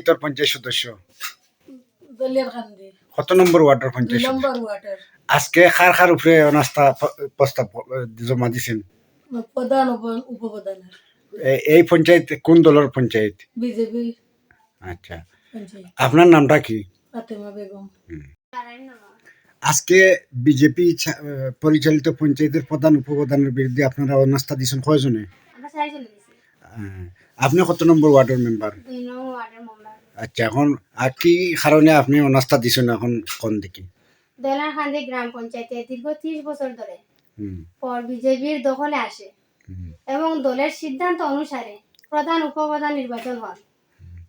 তোর পঞ্চায়েত সদস্য। কত নম্বর ওয়ার্ডের পঞ্চায়েত আজকে খার খার উপরে অনাস্থা প্রস্তাব জমা দিছেন? প্রধান উপ- উপপ্রধানের। এই পঞ্চায়েত কোন দলের পঞ্চায়েত? বিজেপি আচ্ছা। আপনার নামটা কি? বেগম। আজকে বিজেপি পরিচালিত পঞ্চায়েতের প্রধান উপপ্রধানের বিরুদ্ধে আপনারা অনাস্থা দিয়েছেন কয়জনে? আপনি কত নম্বর ওয়ার্ডের মেম্বার আচ্ছা এখন আর কি কারণে আপনি অনাস্থা দিয়েছেন এখন কোন দিকে? দলারখান্দি গ্রাম পঞ্চায়েতে দীর্ঘ ত্রিশ বছর ধরে পর বিজেপির দখলে আসে এবং দলের সিদ্ধান্ত অনুসারে প্রধান উপপ্রধান নির্বাচন হন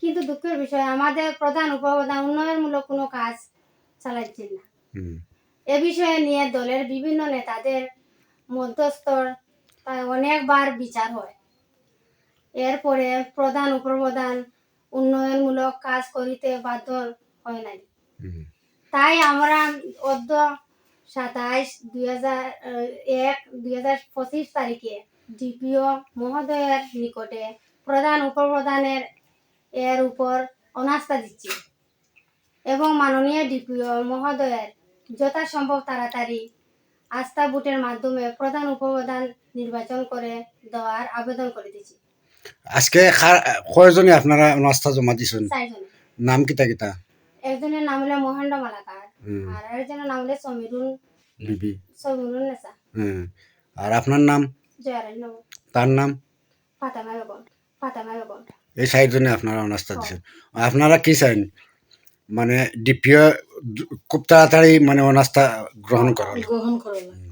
কিন্তু দুঃখের বিষয় আমাদের প্রধান উপপ্রধান উন্নয়নমূলক কোনো কাজ চালাচ্ছেন না। এ বিষয়ে নিয়ে দলের বিভিন্ন নেতাদের মধ্যস্থর অনেকবার বিচার হয়। এরপরে প্রধান উপপ্রধান উন্নয়নমূলক কাজ করিতে বাধ্য হয় নাই। তাই আমরা অদ্য সাতাইশ দুই হাজার এক দুই হাজার পঁচিশ তারিখে ডিপিও মহোদয়ের নিকটে প্রধান উপপ্রধানের এর উপর অনাস্থা দিচ্ছি এবং মাননীয় ডিপিও মহোদয়ের যথাসম্ভব তাড়াতাড়ি আস্থা ভোটের মাধ্যমে প্রধান উপপ্রধান নির্বাচন করে দেওয়ার আবেদন করে দিচ্ছি। আজকে কার- কয়জনে আপনারা অনাস্থা জমা চারজনে নাম কিতা কিতা? একজনের নাম হলো মহেন্দ্র মালাকার আর আরেকজনের নাম হলো সমীরুন বিবি। সমীরুন নেশা হুম। আর আপনার নাম? তার নাম? ফাতেমা বেগম। ফাতেমা বেগম। এই চারজনে আপনারা অনাস্থা দিয়েছেন আপনারা কি চাইন? মানে ডিপিও খুব তাড়াতাড়ি মানে অনাস্থা গ্রহণ করার গ্রহণ করা